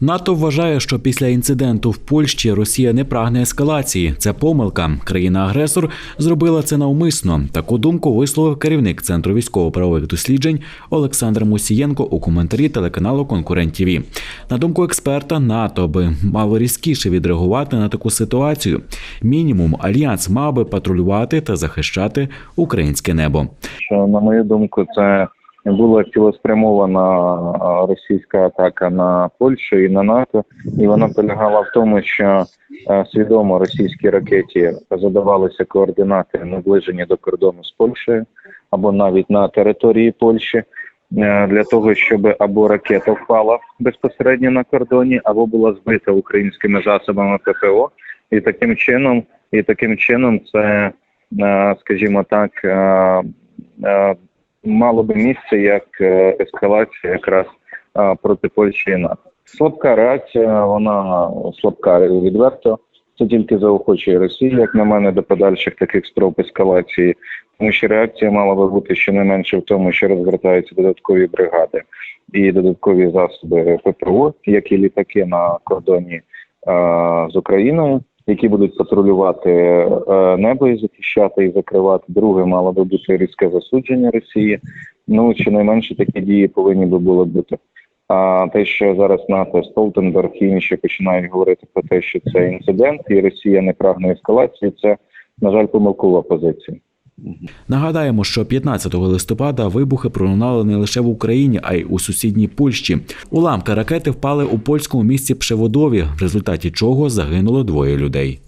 НАТО вважає, що після інциденту в Польщі Росія не прагне ескалації. Це помилка. Країна-агресор зробила це навмисно. Таку думку висловив керівник центру військово-правових досліджень Олександр Мусієнко у коментарі телеканалу Конкурент ТІВІ. На думку експерта, НАТО би мало різкіше відреагувати на таку ситуацію. Мінімум альянс мав би патрулювати та захищати українське небо. що, на мою думку, це була цілеспрямована російська атака на Польщу і на НАТО, і вона полягала в тому, що е, свідомо російській ракеті задавалися координати наближені до кордону з Польщею або навіть на території Польщі. е, Для того щоб або ракета впала безпосередньо на кордоні, або була збита українськими засобами ППО, і таким чином, і таким чином, це, е, скажімо так, мало би місце як е, ескалація якраз проти Польщі і НАТО. Слабка реакція, вона слабка відверто. Це тільки заохочує Росію, як на мене, до подальших таких спроб ескалації, тому що реакція мала би бути щонайменше в тому, що розгортаються додаткові бригади і додаткові засоби ППО, як і літаки на кордоні е, з Україною, які будуть патрулювати е, небо і захищати і закривати. Друге, мало би бути різке засудження Росії. Ну щонайменше такі дії повинні би були бути. А те, що зараз НАТО, Столтенберг і інші починають говорити про те, що це інцидент, і Росія не прагне ескалації, це на жаль помилкова позиція. Нагадаємо, що 15 листопада вибухи пролунали не лише в Україні, а й у сусідній Польщі. Уламки ракети впали у польському місті Пшеводові, в результаті чого загинуло двоє людей.